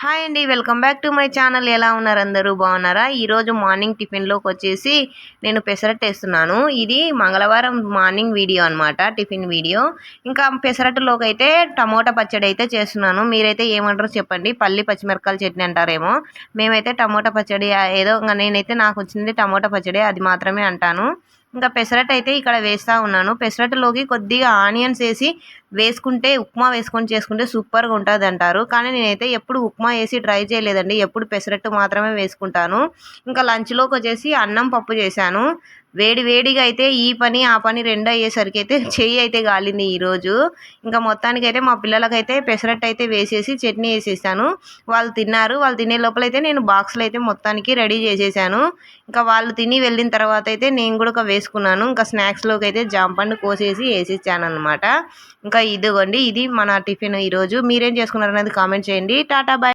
Hi అండి welcome back to my channel. ఎలా ఉన్నారు అందరూ? బాగున్నారా? ఈరోజు మార్నింగ్ టిఫిన్లోకి వచ్చేసి నేను పెసరట్టు వేస్తున్నాను. ఇది మంగళవారం మార్నింగ్ వీడియో అనమాట టిఫిన్ వీడియో. ఇంకా పెసరట్టులోకి అయితే టమోటా పచ్చడి అయితే చేస్తున్నాను. మీరైతే ఏమంటారో చెప్పండి. పల్లి పచ్చిమిరపకాయల చట్నీ అంటారేమో. మేమైతే టమోటా పచ్చడి ఏదో ఇంకా నేనైతే నాకు వచ్చింది టమోటా పచ్చడి అది మాత్రమే అంటాను. ఇంకా పెసరట్ అయితే ఇక్కడ వేస్తూ ఉన్నాను. పెసరట్టులోకి కొద్దిగా ఆనియన్స్ వేసి వేసుకుంటే ఉప్మా వేసుకొని చేసుకుంటే సూపర్గా ఉంటుంది అంటారు. కానీ నేనైతే ఎప్పుడు ఉప్మా వేసి ట్రై చేయలేదండి. ఎప్పుడు పెసరట్టు మాత్రమే వేసుకుంటాను. ఇంకా లంచ్లోకి వచ్చేసి అన్నం పప్పు చేశాను. వేడి వేడిగా అయితే ఈ పని ఆ పని రెండు అయ్యేసరికి అయితే చెయ్యి అయితే గాలింది ఈరోజు ఇంకా మొత్తానికైతే మా పిల్లలకైతే పెసరట్టు అయితే వేసేసి చట్నీ వేసేసాను. వాళ్ళు తిన్నారు. వాళ్ళు తినే లోపలైతే నేను బాక్స్లో అయితే మొత్తానికి రెడీ చేసేసాను. ఇంకా వాళ్ళు తిని వెళ్ళిన తర్వాత అయితే నేను కూడా వేసుకున్నాను. ఇంకా స్నాక్స్లోకి అయితే జాంపండు కోసేసి వేసేసాను అనమాట ఇంకా ఇదిగోండి ఇది మన టిఫిన్ ఈరోజు. మీరేం చేసుకున్నారు అనేది కామెంట్ చేయండి. Tata bye.